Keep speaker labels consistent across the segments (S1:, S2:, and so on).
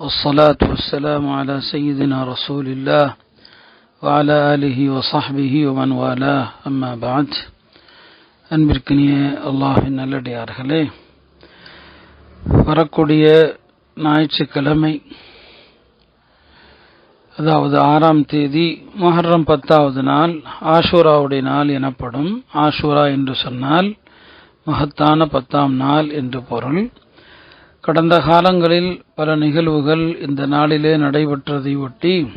S1: والصلاة والسلام على سيدنا رسول الله وعلى آله وصحبه ومن والاه أما بعد அன்பிற்கினிய அல்லாஹின் நல்லடியார்களே வரக்கூடிய ஞாயிற்றுக்கிழமை அதாவது ஆறாம் தேதி மொஹர்ரம் பத்தாவது நாள் ஆஷூராவுடைய நாள் எனப்படும் ஆஷூரா என்று சொன்னால் மகத்தான பத்தாம் நாள் என்று பொருள் கடந்த காலங்களில் பல நிகழ்வுகள் இந்த நாளிலே நடைபெற்றதை ஒட்டி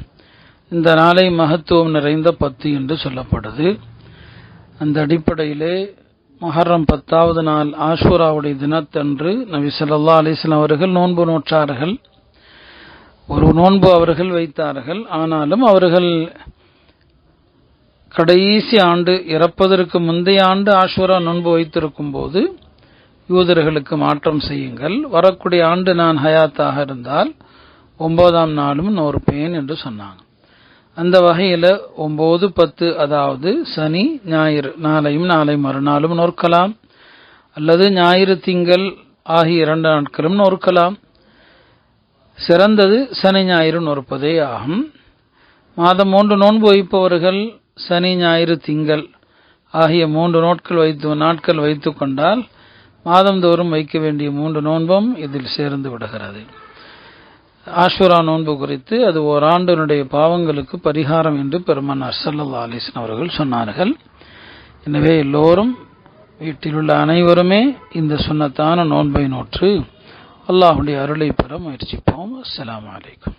S1: இந்த நாளை மகத்துவம் நிறைந்த பத்து என்று சொல்லப்படுது. அந்த அடிப்படையிலே மொஹர்ரம் பத்தாவது நாள் ஆஷூராவுடைய தினத்தன்று நபி சொல்லா அலிஸ்லாம் அவர்கள் நோன்பு நோற்றார்கள். ஒரு நோன்பு அவர்கள் வைத்தார்கள். ஆனாலும் அவர்கள் கடைசி ஆண்டு இறப்பதற்கு முந்தைய ஆண்டு ஆஷூரா நோன்பு வைத்திருக்கும் போது யூதர்களுக்கு மாற்றம் செய்யுங்கள். வரக்கூடிய ஆண்டு நான் ஹயாத்தாக இருந்தால் ஒன்பதாம் நாளும் நோற்பேன் என்று சொன்னாங்க. அந்த வகையில் ஒம்பது பத்து அதாவது சனி ஞாயிறு நாளையும் நாளை மறுநாளும் நோற்கலாம். அல்லது ஞாயிறு திங்கள் ஆகிய இரண்டு நாட்களும் நோற்கலாம். சிறந்தது சனி ஞாயிறு நோற்பதே ஆகும். மாதம் மூன்று நோன்பு வைப்பவர்கள் சனி ஞாயிறு திங்கள் ஆகிய மூன்று நாட்கள் வைத்து நாட்கள் வைத்து கொண்டால் மாதந்தோறும் வைக்க வேண்டிய மூன்று நோன்பும் இதில் சேர்ந்து விடுகிறது. ஆஷ்வரா நோன்பு குறித்து அது ஓராண்டினுடைய பாவங்களுக்கு பரிகாரம் என்று பெருமானார் சல்லா அலிஸ்லாம் அவர்கள் சொன்னார்கள். எனவே எல்லோரும் வீட்டில் உள்ள அனைவருமே இந்த சுண்ணத்தான நோன்பை நோற்று அல்லாஹுடைய அருளை பெற முயற்சிப்போம். அஸ்லாம் வலைக்கம்